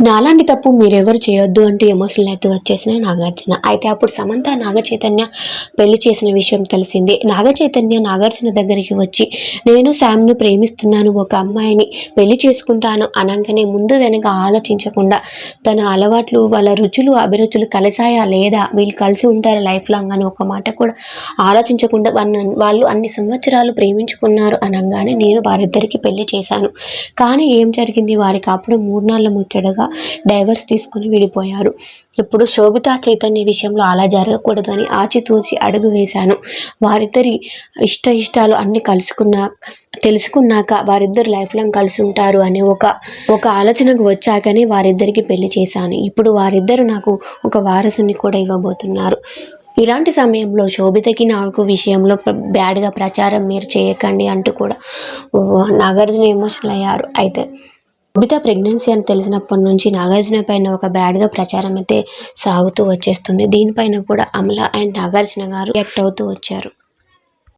నాలాంటి తప్పు మీరెవరు చేయొద్దు అంటూ ఎమోషనల్ అయితే వచ్చేసిన నాగార్జున. అయితే అప్పుడు సమంత నాగచైతన్య పెళ్ళి చేసిన విషయం తెలిసిందే. నాగచైతన్య నాగార్జున దగ్గరికి వచ్చి నేను శామ్ను ప్రేమిస్తున్నాను. ఒక అమ్మాయిని పెళ్ళి చేసుకుంటాను. అనగానే ముందు వెనక ఆలోచించకుండా తన అలవాట్లు వాళ్ళ రుచులు అభిరుచులు కలిసాయా లేదా? వీళ్ళు కలిసి ఉంటారు లైఫ్ లాంగ్? అని ఒక మాట కూడా ఆలోచించకుండా వాళ్ళు అన్ని సంవత్సరాలు ప్రేమించుకున్నారు. అనగానే నేను వారిద్దరికి పెళ్ళి చేశాను. కానీ ఏం జరిగింది? వారికి అప్పుడు మూడు నాళ్ళ ముచ్చటగా డైవర్స్ తీసుకుని విడిపోయారు. ఇప్పుడు శోభితా చైతన్య విషయంలో అలా జరగకూడదని ఆచితూచి అడుగు వేశాను. వారిద్దరి ఇష్ట ఇష్టాలు అన్ని కలుసుకున్నా తెలుసుకున్నాక వారిద్దరు లైఫ్ లాంగ్ కలిసి ఉంటారు అనే ఒక ఒక ఆలోచనకు వచ్చాకనే వారిద్దరికి పెళ్ళి చేశాను. ఇప్పుడు వారిద్దరు నాకు ఒక వారసుని కూడా ఇవ్వబోతున్నారు. ఇలాంటి సమయంలో శోభితకి నాకు విషయంలో బ్యాడ్గా ప్రచారం మీరు చేయకండి అంటూ కూడా నాగార్జున ఎమోషనల్ అయ్యారు. అయితే బబిత ప్రెగ్నెన్సీ అని తెలిసినప్పటి నుంచి నాగార్జున పైన ఒక బ్యాడ్గా ప్రచారం అయితే సాగుతూ వచ్చేస్తుంది. దీనిపైన కూడా అమల అండ్ నాగార్జున గారు రియాక్ట్ అవుతూ వచ్చారు.